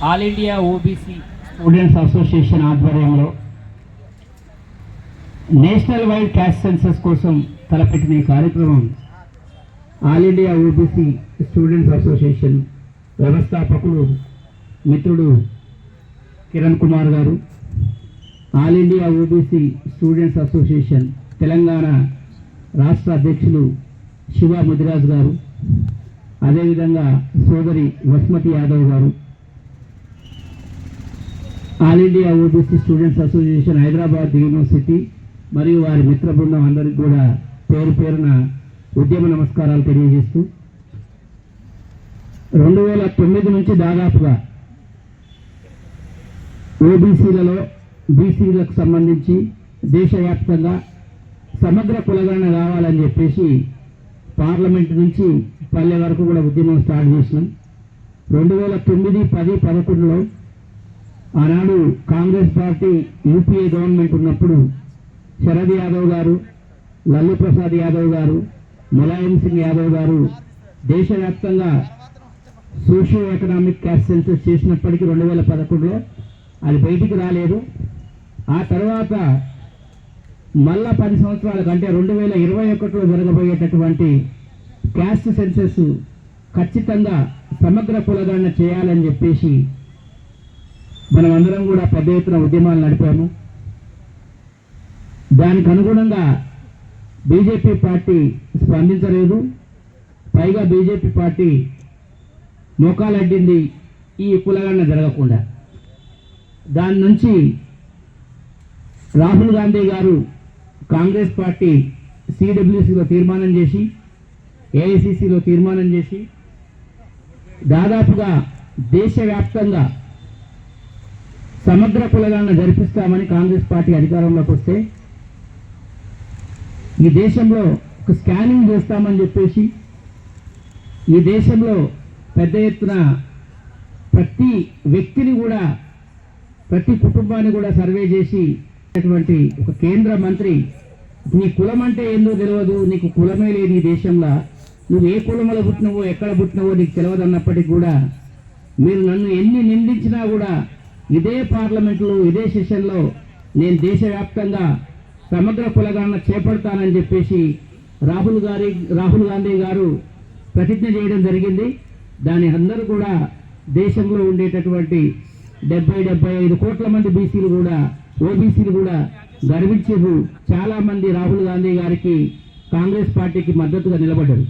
All India OBC students association ఆధ్వర్యంలో national wide caste census కోసం తలపెట్టిన ఈ కార్యక్రమం all India OBC students association వ్యవస్థాపకుడు మిత్రుడు కిరణ్ కుమార్ గారు all India OBC students association Telangana రాష్ట్ర అధ్యక్షులు శివ ముదిరాజ్ గారు అదేవిధంగా సోదరి వస్మతి యాదవ్ గారు all India OBC students association Hyderabad university మరియు వారి మిత్ర బృందం అందరికీ కూడా పేరు పేరున ఉద్యమ నమస్కారాలు తెలియజేస్తూ రెండు వేల తొమ్మిది నుంచి దాదాపుగా ఓబీసీలలో బీసీలకు సంబంధించి దేశవ్యాప్తంగా సమగ్ర కులగణన కావాలని చెప్పేసి పార్లమెంట్ నుంచి పల్లె వరకు కూడా ఉద్యమం స్టార్ట్ చేసినాం. రెండు వేల తొమ్మిది పది పదకొండులో ఆనాడు కాంగ్రెస్ పార్టీ యూపీఏ గవర్నమెంట్ ఉన్నప్పుడు శరద్ యాదవ్ గారు లల్లు ప్రసాద్ యాదవ్ గారు ములాయం సింగ్ యాదవ్ గారు దేశవ్యాప్తంగా సోషియో ఎకనామిక్ క్యాస్ట్ సెన్సెస్ చేసినప్పటికీ రెండు వేల పదకొండులో అది బయటికి రాలేదు. ఆ తర్వాత మళ్ళా పది సంవత్సరాల కంటే రెండు వేల ఇరవై ఒకటిలో జరగబోయేటటువంటి క్యాస్ట్ సెన్సెస్ ఖచ్చితంగా సమగ్ర కులగణన చేయాలని చెప్పేసి మనం అందరం కూడా పెద్ద ఎత్తున ఉద్యమాలు నడిపాము. దానికి అనుగుణంగా బీజేపీ పార్టీ స్పందించలేదు. పైగా బీజేపీ పార్టీ మోకాలడ్డింది ఈ కులగన్న జరగకుండా. దాని నుంచి రాహుల్ గాంధీ గారు కాంగ్రెస్ పార్టీ సిడబ్ల్యూసిలో తీర్మానం చేసి ఏఐసిసిలో తీర్మానం చేసి దాదాపుగా దేశవ్యాప్తంగా సమగ్ర కులగాలను జరిపిస్తామని కాంగ్రెస్ పార్టీ అధికారంలోకి వస్తే ఈ దేశంలో ఒక స్కానింగ్ చేస్తామని చెప్పేసి ఈ దేశంలో పెద్ద ఎత్తున ప్రతి వ్యక్తిని కూడా ప్రతి కుటుంబాన్ని కూడా సర్వే చేసి అటువంటి ఒక కేంద్ర మంత్రి నీ కులం అంటే ఏందో తెలియదు నీకు కులమే లేదు ఈ దేశంలో నువ్వు ఏ కులంలో పుట్టినవో ఎక్కడ పుట్టినవో నీకు తెలియదు అన్నప్పటికీ కూడా మీరు నన్ను ఎన్ని నిందించినా కూడా ఇదే పార్లమెంట్లో ఇదే సెషన్లో నేను దేశవ్యాప్తంగా సమగ్ర కులగణన చేపడతానని చెప్పేసి రాహుల్ గారి రాహుల్ గాంధీ గారు ప్రతిజ్ఞ చేయడం జరిగింది. దాని అందరూ కూడా దేశంలో ఉండేటటువంటి డెబ్బై డెబ్బై ఐదు కోట్ల మంది బీసీలు కూడా ఓబీసీలు కూడా గర్వించారు. చాలామంది రాహుల్ గాంధీ గారికి కాంగ్రెస్ పార్టీకి మద్దతుగా నిలబడ్డారు.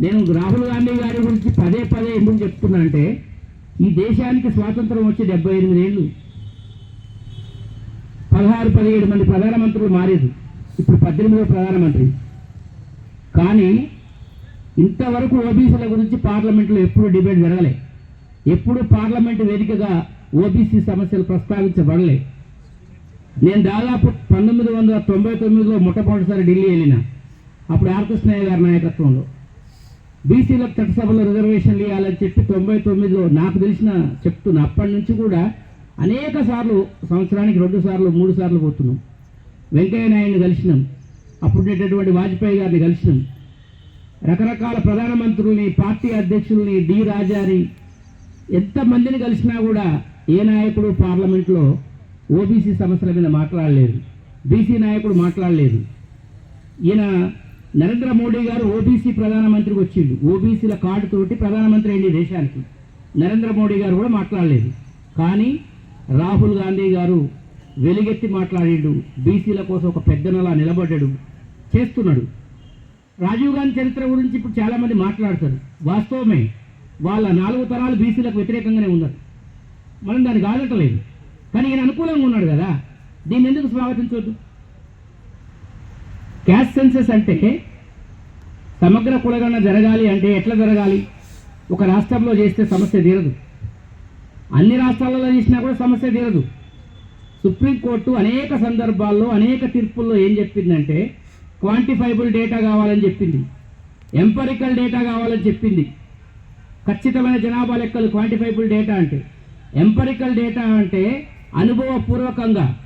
నేను రాహుల్ గాంధీ గారి గురించి పదే పదే ఎందుకు చెప్తున్నా అంటే ఈ దేశానికి స్వాతంత్రం వచ్చి డెబ్బై ఎనిమిది ఏళ్ళు. పదహారు పదిహేడు మంది ప్రధానమంత్రులు మారేది. ఇప్పుడు పద్దెనిమిదో ప్రధానమంత్రి. కానీ ఇంతవరకు ఓబీసీల గురించి పార్లమెంట్లో ఎప్పుడు డిబేట్ జరగలే. ఎప్పుడు పార్లమెంటు వేదికగా ఓబీసీ సమస్యలు ప్రస్తావించబడలే. నేను దాదాపు పంతొమ్మిది వందల తొంభై తొమ్మిదిలో మొట్టమొదటిసారి ఢిల్లీ వెళ్ళిన. అప్పుడు ఆర్కృష్ణయ్య గారి నాయకత్వంలో. బీసీలకు చట్టసభలో రిజర్వేషన్లు ఇవ్వాలని చెప్పి తొంభై తొమ్మిదిలో నాకు తెలిసిన చెప్తున్నా అప్పటి నుంచి కూడా అనేక సార్లు సంవత్సరానికి రెండు సార్లు మూడు సార్లు పోతున్నాం. వెంకయ్య నాయుడిని కలిసినాం. అప్పుడేటటువంటి వాజ్పేయి గారిని కలిసినాం. రకరకాల ప్రధానమంత్రుల్ని పార్టీ అధ్యక్షుల్ని డి రాజాని ఎంతమందిని కలిసినా కూడా ఏ నాయకుడు పార్లమెంట్లో ఓబీసీ సమస్యల మీద మాట్లాడలేదు. బీసీ నాయకుడు మాట్లాడలేదు. ఈయన నరేంద్ర మోడీ గారు ఓబీసీ ప్రధానమంత్రికి వచ్చిండు. ఓబీసీల కార్డు తోటి ప్రధానమంత్రి అయింది దేశానికి. నరేంద్ర మోడీ గారు కూడా మాట్లాడలేదు. కానీ రాహుల్ గాంధీ గారు వెలుగెత్తి మాట్లాడాడు. బీసీల కోసం ఒక పెద్దనలా నిలబడ్డాడు. చేస్తున్నాడు. రాజీవ్ గాంధీ చరిత్ర గురించి ఇప్పుడు చాలామంది మాట్లాడతారు. వాస్తవమే వాళ్ళ నాలుగు తరాలు బీసీలకు వ్యతిరేకంగానే ఉన్నారు. మనం దాన్ని కాదటలేదు కానీ ఈయన అనుకూలంగా ఉన్నాడు కదా. దీన్ని ఎందుకు స్వాగతించవద్దు క్యాస్ట్ సెన్సెస్ అంటే సమగ్ర కులగణన జరగాలి అంటే ఎట్లా జరగాలి? ఒక రాష్ట్రంలో చేస్తే సమస్య తీరదు. అన్ని రాష్ట్రాలలో చేసినా కూడా సమస్య తీరదు. సుప్రీంకోర్టు అనేక సందర్భాల్లో అనేక తీర్పుల్లో ఏం చెప్పిందంటే క్వాంటిఫైబుల్ డేటా కావాలని చెప్పింది. ఎంపరికల్ డేటా కావాలని చెప్పింది. ఖచ్చితమైన జనాభా లెక్కలు క్వాంటిఫైబుల్ డేటా అంటే. ఎంపరికల్ డేటా అంటే అనుభవపూర్వకంగా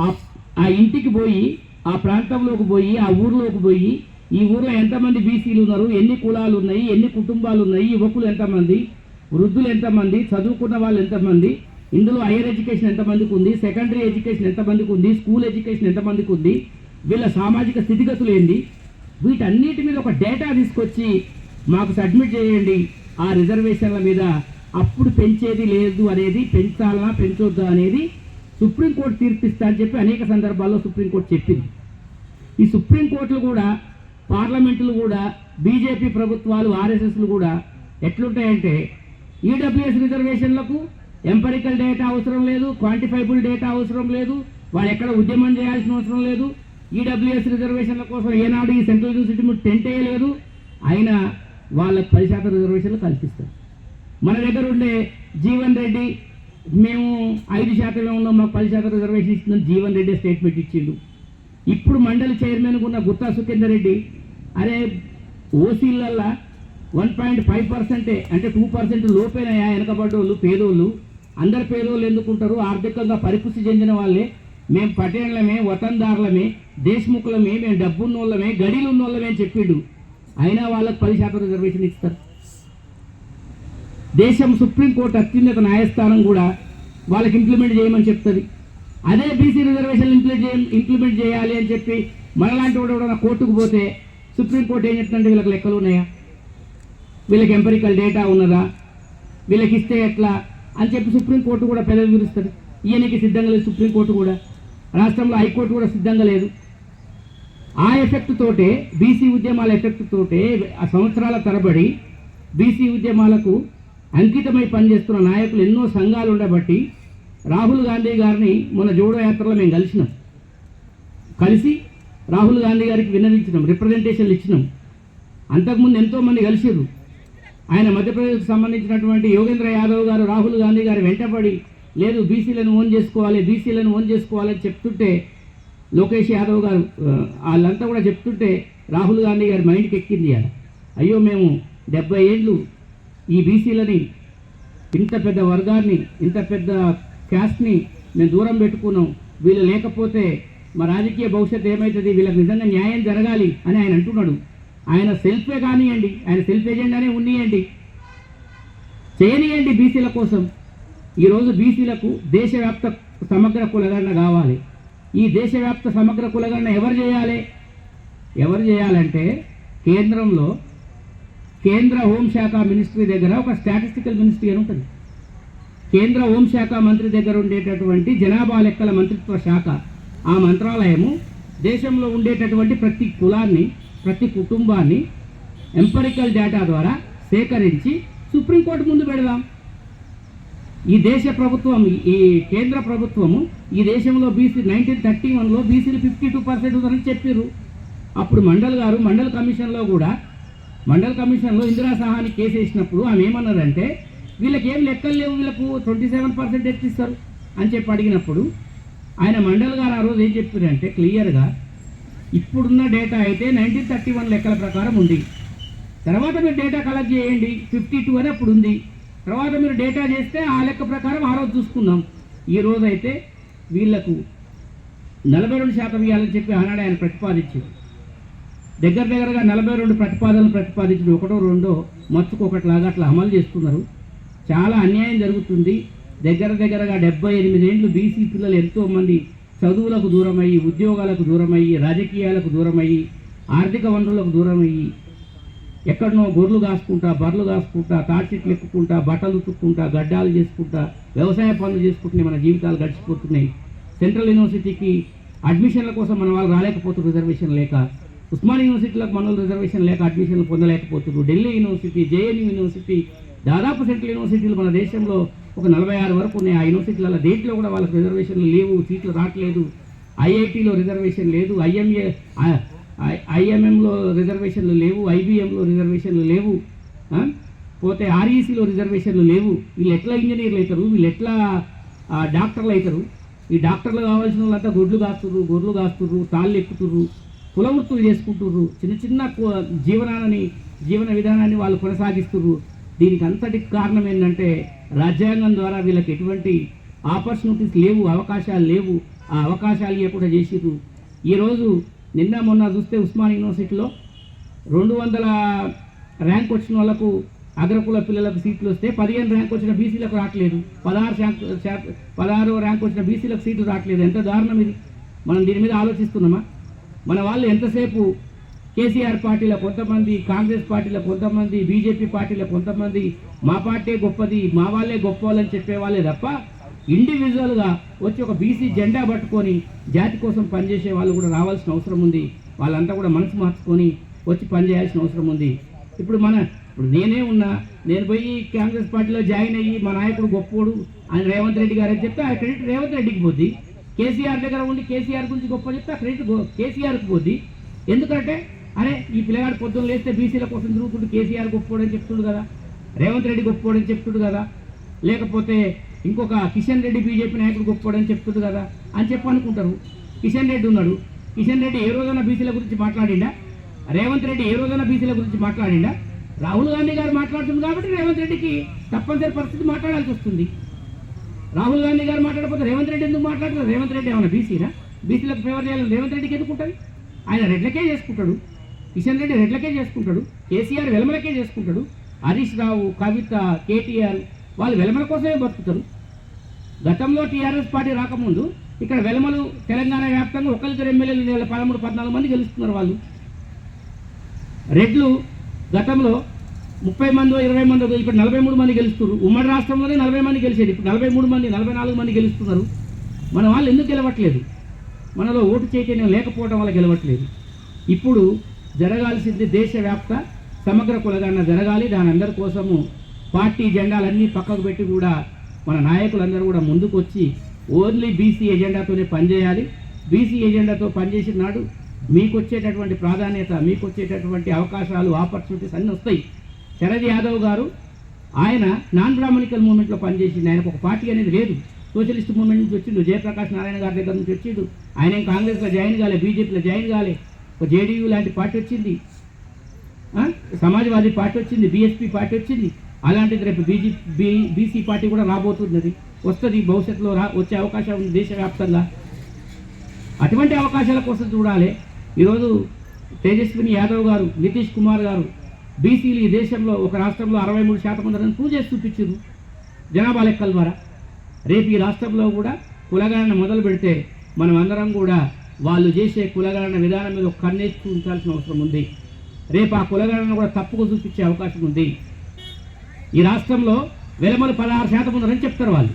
ఆ ఆ ఇంటికి పోయి ఆ ప్రాంతంలోకి పోయి ఆ ఊర్లోకి పోయి ఈ ఊర్లో ఎంతమంది బీసీలు ఉన్నారు ఎన్ని కులాలు ఉన్నాయి ఎన్ని కుటుంబాలు ఉన్నాయి యువకులు ఎంతమంది వృద్ధులు ఎంతమంది చదువుకున్న వాళ్ళు ఎంతమంది ఇందులో హైయర్ ఎడ్యుకేషన్ ఎంతమందికి ఉంది సెకండరీ ఎడ్యుకేషన్ ఎంతమందికి ఉంది స్కూల్ ఎడ్యుకేషన్ ఎంతమందికి ఉంది వీళ్ళ సామాజిక స్థితిగతులు ఏంటి? వీటన్నిటి మీద ఒక డేటా తీసుకొచ్చి మాకు సబ్మిట్ చేయండి. ఆ రిజర్వేషన్ల మీద అప్పుడు పెంచేది లేదు అనేది పెంచాలా పెంచొద్దా అనేది సుప్రీంకోర్టు తీర్పిస్తా అని చెప్పి అనేక సందర్భాల్లో సుప్రీంకోర్టు చెప్పింది. ఈ సుప్రీంకోర్టులు కూడా పార్లమెంటులు కూడా బీజేపీ ప్రభుత్వాలు ఆర్ఎస్ఎస్లు కూడా ఎట్లుంటాయంటే ఈడబ్ల్యూఎస్ రిజర్వేషన్లకు ఎంపరికల్ డేటా అవసరం లేదు క్వాంటిఫైబుల్ డేటా అవసరం లేదు వాళ్ళు ఎక్కడ ఉద్యమం చేయాల్సిన అవసరం లేదు ఈడబ్ల్యూఎస్ రిజర్వేషన్ల కోసం ఏనాడు ఈ సెంట్రల్ యూనివర్సిటీ మీరు టెంట్ వేయలేదు అయినా వాళ్ళకి పది శాతం రిజర్వేషన్లు కల్పిస్తారు. మన దగ్గర ఉండే జీవన్ రెడ్డి మేము ఐదు శాతమే ఉన్నాం మాకు పది శాతం రిజర్వేషన్ ఇస్తుందని జీవన్ రెడ్డి స్టేట్మెంట్ ఇచ్చిండు. ఇప్పుడు మండలి చైర్మన్ ఉన్న గుత్తా సుఖేందర్ రెడ్డి అరే ఓసీలల్లా వన్ పాయింట్ ఫైవ్ పర్సెంటే అంటే టూ పర్సెంట్ లోపేనయా వెనకబడ్డోళ్ళు పేదోళ్ళు? అందరు పేదోళ్ళు ఎందుకుంటారు? ఆర్థికంగా పరిపుష్టి చెందిన వాళ్ళే. మేము పటేళ్ళమే వతందారులమే దేశముఖులమే మేము డబ్బున్నోళ్ళమే గడిలు ఉన్నోళ్ళమే అని చెప్పిండు. అయినా వాళ్ళకి పది శాతం రిజర్వేషన్ ఇస్తారు. దేశం సుప్రీంకోర్టు అత్యున్నత న్యాయస్థానం కూడా వాళ్ళకి ఇంప్లిమెంట్ చేయమని చెప్తుంది. అదే బీసీ రిజర్వేషన్ ఇంప్లిమెంట్ ఇంప్లిమెంట్ చేయాలి అని చెప్పి మనలాంటి వాడు ఎవడన్నా కోర్టుకు పోతే సుప్రీంకోర్టు ఏం చెప్తుందంటే వీళ్ళకి లెక్కలు ఉన్నాయా? వీళ్ళకి ఎంపరికల్ డేటా ఉన్నదా? వీళ్ళకి ఇస్తే ఎట్లా? అని చెప్పి సుప్రీంకోర్టు కూడా పెదవి విరుస్తుంది. ఈయనకి సిద్ధంగా లేదు సుప్రీంకోర్టు కూడా. రాష్ట్రంలో హైకోర్టు కూడా సిద్ధంగా లేదు. ఆ ఎఫెక్ట్ తోటే బీసీ ఉద్యమాల ఎఫెక్ట్ తోటే ఆ సంవత్సరాల తరబడి బీసీ ఉద్యమాలకు అంకితమై పనిచేస్తున్న నాయకులు ఎన్నో సంఘాలు ఉండబట్టి రాహుల్ గాంధీ గారిని మన జోడో యాత్రలో మేము కలిసినాం. కలిసి రాహుల్ గాంధీ గారికి విన్నవించినాం రిప్రజెంటేషన్లు ఇచ్చినాం. అంతకుముందు ఎంతోమంది కలిసిరు ఆయన మధ్యప్రదేశ్కి సంబంధించినటువంటి యోగేంద్ర యాదవ్ గారు రాహుల్ గాంధీ గారు వెంటపడి లేదు బీసీలను ఓన్ చేసుకోవాలి బీసీలను ఓన్ చేసుకోవాలని చెప్తుంటే లోకేష్ యాదవ్ గారు వాళ్ళంతా కూడా చెప్తుంటే రాహుల్ గాంధీ గారి మైండ్కి ఎక్కింది అయ్యో మేము డెబ్బై ఏళ్ళు ఈ బీసీలని ఇంత పెద్ద వర్గాన్ని ఇంత పెద్ద క్యాస్ట్ని మేము దూరం పెట్టుకున్నాం. వీళ్ళు లేకపోతే మా రాజకీయ భవిష్యత్తు ఏమవుతుంది వీళ్ళకి నిజంగా న్యాయం జరగాలి అని ఆయన అంటున్నాడు. ఆయన సెల్ఫే కానివ్వండి ఆయన సెల్ఫ్ ఎజెండానే ఉన్నియండి. చేయనియండి బీసీల కోసం. ఈరోజు బీసీలకు దేశవ్యాప్త సమగ్ర కులగణన కావాలి. ఈ దేశవ్యాప్త సమగ్ర కులగణన ఎవరు చేయాలి? ఎవరు చేయాలంటే కేంద్రంలో కేంద్ర హోంశాఖ మినిస్ట్రీ దగ్గర ఒక స్టాటిస్టికల్ మినిస్ట్రీ అని ఉంటుంది. కేంద్ర హోంశాఖ మంత్రి దగ్గర ఉండేటటువంటి జనాభా లెక్కల మంత్రిత్వ శాఖ ఆ మంత్రాలయము దేశంలో ఉండేటటువంటి ప్రతి కులాన్ని ప్రతి కుటుంబాన్ని ఎంపరికల్ డేటా ద్వారా సేకరించి సుప్రీంకోర్టు ముందు పెడదాం. ఈ దేశ ప్రభుత్వం ఈ కేంద్ర ప్రభుత్వము ఈ దేశంలో బీసీ నైన్టీన్ థర్టీ వన్లో బీసీలు ఫిఫ్టీ టూ పర్సెంట్ ఉందని చెప్పారు అప్పుడు మండల్ గారు మండల్ కమిషన్లో కూడా మండల కమిషన్లో ఇందిరా సహాని కేసు వేసినప్పుడు ఆమె ఏమన్నదంటే వీళ్ళకి ఏం లెక్కలు లేవు వీళ్ళకు ట్వంటీ సెవెన్ పర్సెంట్ ఎత్తిస్తారు అని చెప్పి అడిగినప్పుడు ఆయన మండల్ గారు ఆ రోజు ఏం చెప్పారంటే క్లియర్గా ఇప్పుడున్న డేటా అయితే నైన్టీన్ థర్టీ వన్ లెక్కల ప్రకారం ఉంది. తర్వాత మీరు డేటా కలెక్ట్ చేయండి ఫిఫ్టీ టూ అని అప్పుడు ఉంది. తర్వాత మీరు డేటా చేస్తే ఆ లెక్క ప్రకారం ఆ రోజు చూసుకుందాం. ఈ రోజు అయితే వీళ్ళకు నలభై రెండు శాతం ఇవ్వాలని చెప్పి ఆనాడు ఆయన ప్రతిపాదించారు. దగ్గర దగ్గరగా నలభై రెండు ప్రతిపాదనలు ప్రతిపాదించిన ఒకటో రెండో మచ్చుకొకటిలాగా అట్లా అమలు చేస్తున్నారు. చాలా అన్యాయం జరుగుతుంది. దగ్గర దగ్గరగా డెబ్బై ఎనిమిది ఏళ్ళు బీసీ పిల్లలు ఎంతోమంది చదువులకు దూరమయ్యి ఉద్యోగాలకు దూరమయ్యి రాజకీయాలకు దూరమయ్యి ఆర్థిక వనరులకు దూరమయ్యి ఎక్కడనో గొర్రెలు కాసుకుంటా బర్రెలు కాసుకుంటా తాడ్చెట్లు ఎక్కుకుంటా బట్టలు ఉతుక్కుంటా గడ్డాలు చేసుకుంటా వ్యవసాయ పనులు చేసుకుంటున్నాయి. మన జీవితాలు గడిచిపోతున్నాయి. సెంట్రల్ యూనివర్సిటీకి అడ్మిషన్ల కోసం మన వాళ్ళు రాలేకపోతున్న రిజర్వేషన్ లేక. ఉస్మానియా యూనివర్సిటీలకు మన రిజర్వేషన్ లేక అడ్మిషన్లు పొందలేకపోతున్నారు. ఢిల్లీ యూనివర్సిటీ జేఎన్యూ యూనివర్సిటీ దాదాపు సెంట్రల్ యూనివర్సిటీలు మన దేశంలో ఒక నలభై ఆరు వరకు ఉన్నాయి. ఆ యూనివర్సిటీల దేంట్లో కూడా వాళ్ళకి రిజర్వేషన్లు లేవు సీట్లు రావట్లేదు. ఐఐటీలో రిజర్వేషన్ లేదు ఐఎంఏ ఐఎంఎంలో రిజర్వేషన్లు లేవు ఐబిఎంలో రిజర్వేషన్లు లేవు పోతే ఆర్ఈసీలో రిజర్వేషన్లు లేవు. వీళ్ళు ఎట్లా ఇంజనీర్లు అవుతారు? వీళ్ళు ఎట్లా డాక్టర్లు అవుతారు? ఈ డాక్టర్లు కావాల్సిన వాళ్ళంతా గొడ్లు కాస్తుర్రు గొర్రెలు కాస్తుర్రు తాళ్ళు ఎక్కుతుర్రు. కులవృత్తులు చేసుకుంటుర్రు. చిన్న చిన్న జీవనాలని జీవనాన్ని జీవన విధానాన్ని వాళ్ళు కొనసాగిస్తుర్రు. దీనికి అంతటికి కారణం ఏంటంటే రాజ్యాంగం ద్వారా వీళ్ళకి ఎటువంటి ఆపర్చునిటీస్ లేవు అవకాశాలు లేవు. ఆ అవకాశాలు ఇవ్వకుండా చేసిర్రు. ఈరోజు నిన్న మొన్న చూస్తే ఉస్మాన్ యూనివర్సిటీలో రెండు వందల ర్యాంక్ వచ్చిన వాళ్ళకు అగ్రకుల పిల్లలకు సీట్లు వస్తే పదిహేను ర్యాంక్ వచ్చిన బీసీలకు రావట్లేదు. పదహారు శాంక్ పదహారు ర్యాంక్ వచ్చిన బీసీలకు సీట్లు రావట్లేదు. ఎంత దారుణం ఇది? మనం దీని మీద ఆలోచిస్తున్నామా? మన వాళ్ళు ఎంతసేపు కేసీఆర్ పార్టీలో కొంతమంది కాంగ్రెస్ పార్టీలో కొంతమంది బీజేపీ పార్టీలో కొంతమంది మా పార్టీ గొప్పది మా వాళ్ళే గొప్ప వాళ్ళని చెప్పేవాళ్ళే తప్ప ఇండివిజువల్గా వచ్చి ఒక బీసీ జెండా పట్టుకొని జాతి కోసం పనిచేసే వాళ్ళు కూడా రావాల్సిన అవసరం ఉంది. వాళ్ళంతా కూడా మనసు మార్చుకొని వచ్చి పనిచేయాల్సిన అవసరం ఉంది. ఇప్పుడు మన ఇప్పుడు నేనే ఉన్నా నేను పోయి కాంగ్రెస్ పార్టీలో జాయిన్ అయ్యి మా నాయకుడు గొప్పోడు అని రేవంత్ రెడ్డి గారు అని చెప్తే ఆ క్రెడిట్ రేవంత్ రెడ్డికి పోద్ది. కేసీఆర్ దగ్గర ఉండి కేసీఆర్ గురించి గొప్ప చెప్తే ఆ క్రెడిట్ కేసీఆర్కి పోద్ది. ఎందుకంటే అరే ఈ పిల్లగాడు పొద్దున్న లేస్తే బీసీల కోసం తిరుగుతుంటూ కేసీఆర్ గొప్పోడని చెప్తుడు కదా రేవంత్ రెడ్డి గొప్పోడని చెప్తుడు కదా లేకపోతే ఇంకొక కిషన్ రెడ్డి బీజేపీ నాయకుడు గొప్పోడని చెప్తుడు కదా అని చెప్పి అనుకుంటారు. కిషన్ రెడ్డి ఉన్నాడు. కిషన్ రెడ్డి ఏ రోజైనా బీసీల గురించి మాట్లాడిండా? రేవంత్ రెడ్డి ఏ రోజైనా బీసీల గురించి మాట్లాడిండా? రాహుల్ గాంధీ గారు మాట్లాడుతుంది కాబట్టి రేవంత్ రెడ్డికి తప్పనిసరి పరిస్థితి మాట్లాడాల్సి వస్తుంది. రాహుల్ గాంధీ గారు మాట్లాడకపోతే రేవంత్ రెడ్డి ఎందుకు మాట్లాడతారు రేవంత్ రెడ్డి ఏమైనా బీసీనా? బీసీలకు ఫేవర్ చేయాలని రేవంత్ రెడ్డికి ఎందుకు ఉంటుంది? ఆయన రెడ్లకే చేసుకుంటాడు. కిషన్ రెడ్డి రెడ్లకే చేసుకుంటాడు. కేసీఆర్ వెలమలకే చేసుకుంటాడు. హరీష్ రావు కవిత కేటీఆర్ వాళ్ళు వెలమల కోసమే బతుకుతారు. గతంలో టీఆర్ఎస్ పార్టీ రాకముందు ఇక్కడ వెలమలు తెలంగాణ వ్యాప్తంగా ఒకరిద్దరు ఎమ్మెల్యేలు పదమూడు పద్నాలుగు మంది గెలుస్తున్నారు వాళ్ళు. రెడ్లు గతంలో ముప్పై మందో ఇరవై మంది ఇప్పుడు నలభై మూడు మంది గెలుస్తున్నారు ఉమ్మడి రాష్ట్రంలోనే నలభై మంది గెలిచేది ఇప్పుడు నలభై మూడు మంది నలభై నాలుగు మంది గెలుస్తున్నారు. మన వాళ్ళు ఎందుకు గెలవట్లేదు? మనలో ఓటు చైతన్యం లేకపోవడం వల్ల గెలవట్లేదు. ఇప్పుడు జరగాల్సింది దేశవ్యాప్త సమగ్ర కులగణన జరగాలి. దాని అందరి కోసము పార్టీ జెండాలన్నీ పక్కకు పెట్టి కూడా మన నాయకులందరూ కూడా ముందుకు వచ్చి ఓన్లీ బీసీ ఎజెండాతోనే పనిచేయాలి. బీసీ ఎజెండాతో పనిచేసిన నాడు మీకు వచ్చేటటువంటి ప్రాధాన్యత మీకు వచ్చేటటువంటి అవకాశాలు ఆపర్చునిటీస్ అన్నీ వస్తాయి. శరద్ యాదవ్ గారు ఆయన నాన్ బ్రాహ్మణికల్ మూమెంట్లో పనిచేసింది ఆయనకు ఒక పార్టీ అనేది లేదు. సోషలిస్ట్ మూమెంట్ నుంచి వచ్చిండు. జయప్రకాష్ నారాయణ గారి దగ్గర నుంచి వచ్చిండు. ఆయన కాంగ్రెస్లో జాయిన్ కాలే బీజేపీలో జాయిన్ కాలే. ఒక జేడీయూ లాంటి పార్టీ వచ్చింది. ఆ? సమాజ్వాదీ పార్టీ వచ్చింది బీఎస్పీ పార్టీ వచ్చింది. అలాంటిది రేపు బీజీ బీ బీసీ పార్టీ కూడా రాబోతున్నది. వస్తుంది భవిష్యత్తులో రా వచ్చే అవకాశం ఉంది దేశవ్యాప్తంగా. అటువంటి అవకాశాల కోసం చూడాలి. ఈరోజు తేజస్విని యాదవ్ గారు నితీష్ కుమార్ గారు బీసీలు ఈ దేశంలో ఒక రాష్ట్రంలో అరవై మూడు శాతం ఉన్నారని ప్రూవ్ చేసి చూపించారు. జనాభా లెక్కల ద్వారా. రేపు ఈ రాష్ట్రంలో కూడా కులగణన మొదలు పెడితే మనం అందరం కూడా వాళ్ళు చేసే కులగణన విధానం మీద ఒక కన్నేసి ఉంచాల్సిన అవసరం ఉంది. రేపు ఆ కులగణన కూడా తప్పుకు చూపించే అవకాశం ఉంది. ఈ రాష్ట్రంలో వెలమలు పదహారు శాతం ఉన్నారని చెప్తారు వాళ్ళు.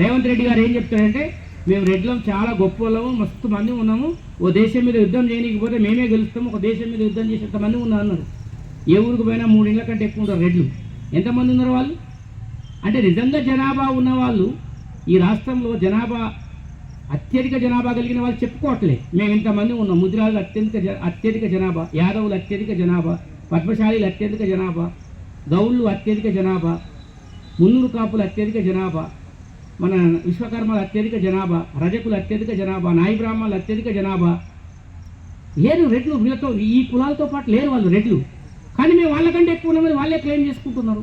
రేవంత్ రెడ్డి గారు ఏం చెప్తారంటే మేము రెడ్లం చాలా గొప్ప వాళ్ళము మస్తు మంది ఉన్నాము. ఓ దేశం మీద యుద్ధం చేయనీకపోతే మేమే గెలుస్తాము ఒక దేశం మీద యుద్ధం చేసేంత మంది ఉన్నారు అన్నారు. ఏ ఊరికి పోయినా మూడేళ్ళ కంటే ఎక్కువ ఉంటారు రెడ్లు. ఎంతమంది ఉన్నారు వాళ్ళు? అంటే నిజంగా జనాభా ఉన్నవాళ్ళు ఈ రాష్ట్రంలో జనాభా అత్యధిక జనాభా కలిగిన వాళ్ళు చెప్పుకోవట్లే. మేము ఇంతమంది ఉన్నాం? ముద్రాలు అత్యధిక జ అత్యధిక జనాభా యాదవులు అత్యధిక జనాభా పద్మశాలీలు అత్యధిక జనాభా గౌళ్ళు అత్యధిక జనాభా మున్నూరు కాపులు అత్యధిక జనాభా మన విశ్వకర్మలు అత్యధిక జనాభా రజకులు అత్యధిక జనాభా నాయి బ్రాహ్మణులు అత్యధిక జనాభా. లేరు రెడ్లు వీళ్ళతో ఈ కులాలతో పాటు లేరు వాళ్ళు రెడ్లు. కానీ మేము వాళ్ళకంటే ఎక్కువ ఉన్నమని వాళ్ళే క్లెయిమ్ చేసుకుంటున్నారు.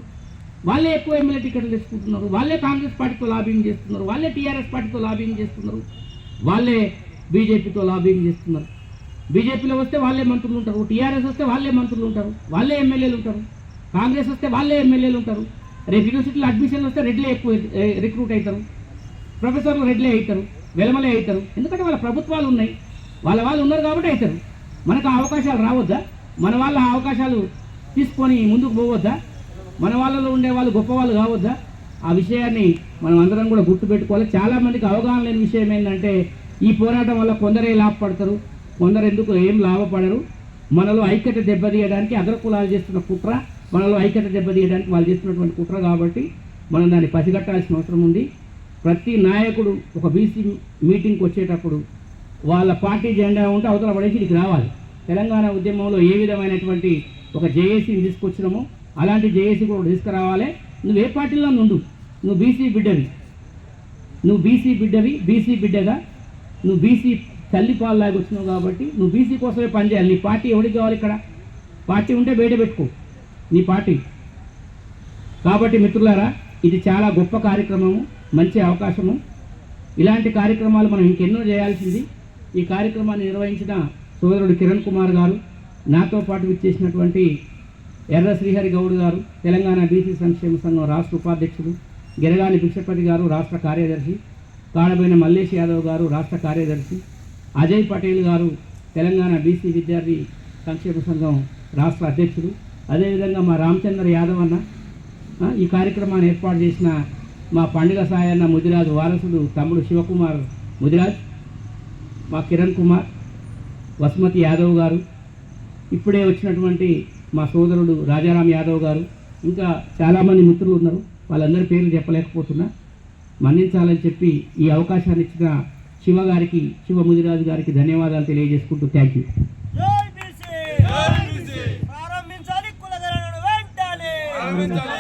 వాళ్ళే ఎక్కువ ఎమ్మెల్యే టికెట్లు తెచ్చుకుంటున్నారు వాళ్ళే కాంగ్రెస్ పార్టీతో లాబింగ్ చేస్తున్నారు. వాళ్ళే టీఆర్ఎస్ పార్టీతో లాబింగ్ చేస్తున్నారు. వాళ్ళే బీజేపీతో లాబింగ్ చేస్తున్నారు. బీజేపీలో వస్తే వాళ్ళే మంత్రులు ఉంటారు. టీఆర్ఎస్ వస్తే వాళ్ళే మంత్రులు ఉంటారు. వాళ్ళే ఎమ్మెల్యేలు ఉంటారు. కాంగ్రెస్ వస్తే వాళ్ళే ఎమ్మెల్యేలు ఉంటారు. రేపు యూనివర్సిటీలో అడ్మిషన్ వస్తే రెడ్లే ఎక్కువ రిక్రూట్ అవుతారు. ప్రొఫెసర్లు రెడ్లే అవుతారు. వెలమలే అవుతారు. ఎందుకంటే వాళ్ళ ప్రభుత్వాలు ఉన్నాయి. వాళ్ళ వాళ్ళు ఉన్నారు కాబట్టి అవుతారు. మనకు ఆ అవకాశాలు రావద్దా? మన వాళ్ళ అవకాశాలు తీసుకొని ముందుకు పోవద్దా? మన వాళ్ళలో ఉండే వాళ్ళు గొప్ప వాళ్ళు కావద్దా? ఆ విషయాన్ని మనం అందరం కూడా గుర్తుపెట్టుకోవాలి చాలామందికి అవగాహన లేని విషయం ఏంటంటే ఈ పోరాటం వల్ల కొందరే లాభపడతారు కొందరు ఎందుకు ఏం లాభపడరు? మనలో ఐక్యత దెబ్బతీయడానికి అగ్రకులాలు చేస్తున్న కుట్ర మనలో ఐక్యత దెబ్బతీయడానికి వాళ్ళు చేస్తున్నటువంటి కుట్ర కాబట్టి మనం దాన్ని పసిగట్టాల్సిన అవసరం ఉంది. ప్రతి నాయకుడు ఒక బీసీ మీటింగ్కి వచ్చేటప్పుడు వాళ్ళ పార్టీ జెండా ఉంటే అవతల పడేసి ఇక్కడికి రావాలి. తెలంగాణ ఉద్యమంలో ఏ విధమైనటువంటి ఒక జేఏసీని తీసుకొచ్చినాము. అలాంటి జేఏసీ కూడా తీసుకురావాలి. నువ్వు ఏ పార్టీలో నుండు? నువ్వు బీసీ బిడ్డవి. నువ్వు బీసీ బిడ్డవి బీసీ బిడ్డగా. నువ్వు బీసీ తల్లి పాలలాగా వచ్చినావు కాబట్టి నువ్వు బీసీ కోసమే పనిచేయాలి నీ పార్టీ ఎవరికి కావాలి ఇక్కడ? పార్టీ ఉంటే బయట పెట్టుకో. నీ పార్టీ. కాబట్టి మిత్రులారా ఇది చాలా గొప్ప కార్యక్రమము మంచి అవకాశము. ఇలాంటి కార్యక్రమాలు మనం ఇంకెన్నో చేయాల్సింది. ఈ కార్యక్రమాన్ని నిర్వహించిన సోదరుడు కిరణ్ కుమార్ గారు నాతో పాటు విచ్చేసినటువంటి ఎర్ర శ్రీహరి గౌడ్ గారు తెలంగాణ బీసీ సంక్షేమ సంఘం రాష్ట్ర ఉపాధ్యక్షుడు గిరగాని భిక్షపతి గారు రాష్ట్ర కార్యదర్శి కాడబోయిన మల్లేష్ యాదవ్ గారు రాష్ట్ర కార్యదర్శి అజయ్ పటేల్ గారు తెలంగాణ బీసీ విద్యార్థి సంక్షేమ సంఘం రాష్ట్ర అధ్యక్షుడు అదేవిధంగా మా రామచంద్ర యాదవ్ అన్న ఈ కార్యక్రమాన్ని ఏర్పాటు చేసిన మా పండుగ సాయన్న ముదిరాజు వారసుడు తమ్ముడు శివకుమార్ ముదిరాజ్ మా కిరణ్ కుమార్ వసుమతి యాదవ్ గారు ఇప్పుడే వచ్చినటువంటి మా సోదరుడు రాజారాం యాదవ్ గారు ఇంకా చాలామంది మిత్రులు ఉన్నారు. వాళ్ళందరి పేర్లు చెప్పలేకపోతున్నా. మన్నించాలని చెప్పి ఈ అవకాశాన్ని ఇచ్చిన శివ గారికి శివ ముదిరాజు గారికి ధన్యవాదాలు తెలియజేసుకుంటూ థ్యాంక్ యూ జై బీసీ ప్రారంభించాలి.